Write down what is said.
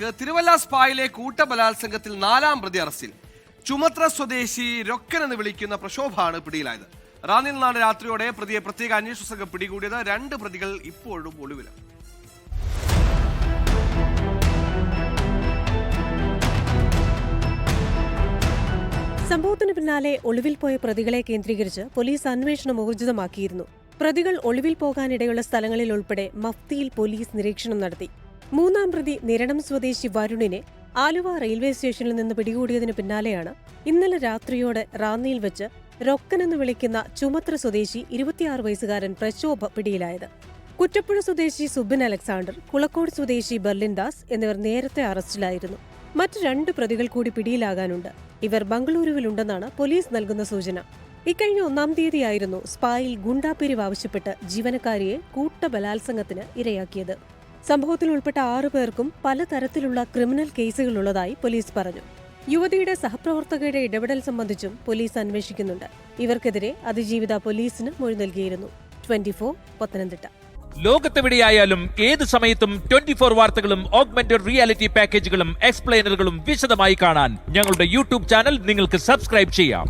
വാർത്തകളിലേക്ക് തിരുവല്ല സ്പായിലെ കൂട്ടബലാത്സംഗത്തിൽ നാലാം പ്രതി അറസ്റ്റിൽ. ചുമത്ര സ്വദേശി രൊക്കൻ എന്ന് വിളിക്കുന്ന പ്രക്ഷോഭാണ് പിടിയിലായത്. റാന്നിൽ നാട് രാത്രിയോടെ പ്രതിയെ പ്രത്യേക അന്വേഷണ സംഘം പിടികൂടിയത്. രണ്ട് പ്രതികൾ ഇപ്പോഴും ഒളിവിലാണ് സംഭവത്തിന് പിന്നാലെ ഒളിവിൽ പോയ പ്രതികളെ കേന്ദ്രീകരിച്ച് പോലീസ് അന്വേഷണം ഊർജിതമാക്കിയിരുന്നു. പ്രതികൾ ഒളിവിൽ പോകാനിടയുള്ള സ്ഥലങ്ങളിൽ ഉൾപ്പെടെ മഫ്തിയിൽ പോലീസ് നിരീക്ഷണം നടത്തി. മൂന്നാം പ്രതി നിരണം സ്വദേശി വരുണിനെ ആലുവ റെയിൽവേ സ്റ്റേഷനിൽ നിന്ന് പിടികൂടിയതിനു പിന്നാലെയാണ് ഇന്നലെ രാത്രിയോടെ റാന്നിയിൽ വെച്ച് റൊക്കൻ എന്ന് വിളിക്കുന്ന ചുമത്ര സ്വദേശി ഇരുപത്തിയാറ് വയസ്സുകാരൻ പ്രക്ഷോഭ പിടിയിലായത്. കുറ്റപ്പുഴ സ്വദേശി സുബിൻ അലക്സാണ്ടർ കുളക്കോട് സ്വദേശി ബെർലിൻ ദാസ് എന്നിവർ നേരത്തെ അറസ്റ്റിലായിരുന്നു. മറ്റ് രണ്ട് പ്രതികൾ കൂടി പിടിയിലാകാനുണ്ട്. ഇവർ ബംഗളൂരുവിലുണ്ടെന്നാണ് പോലീസ് നൽകുന്ന സൂചന. ഇക്കഴിഞ്ഞ ഒന്നാം തീയതിയായിരുന്നു സ്പായിൽ ഗുണ്ടാപിരിവ് ആവശ്യപ്പെട്ട് ജീവനക്കാരിയെ കൂട്ടബലാത്സംഗത്തിന് ഇരയാക്കിയത്. സംഭവത്തിൽ ഉൾപ്പെട്ട ആറു പേർക്കും പലതരത്തിലുള്ള ക്രിമിനൽ കേസുകളുള്ളതായി പോലീസ് പറഞ്ഞു. യുവതിയുടെ സഹപ്രവർത്തകരുടെ ഇടപെടൽ സംബന്ധിച്ചും പോലീസ് അന്വേഷിക്കുന്നുണ്ട്. ഇവർക്കെതിരെ അതിജീവിത പോലീസിന് മൊഴി നൽകിയിരുന്നു. ട്വന്റി പത്തനംതിട്ട. ലോകത്തെവിടെയായാലും ഏത് സമയത്തും ട്വന്റി ഫോർ വാർത്തകളും ഓഗ്മെന്റഡ് റിയാലിറ്റി പാക്കേജുകളും എക്സ്പ്ലെയിനറുകളും വിശദമായി കാണാൻ ഞങ്ങളുടെ യൂട്യൂബ് ചാനൽ നിങ്ങൾക്ക് സബ്സ്ക്രൈബ് ചെയ്യാം.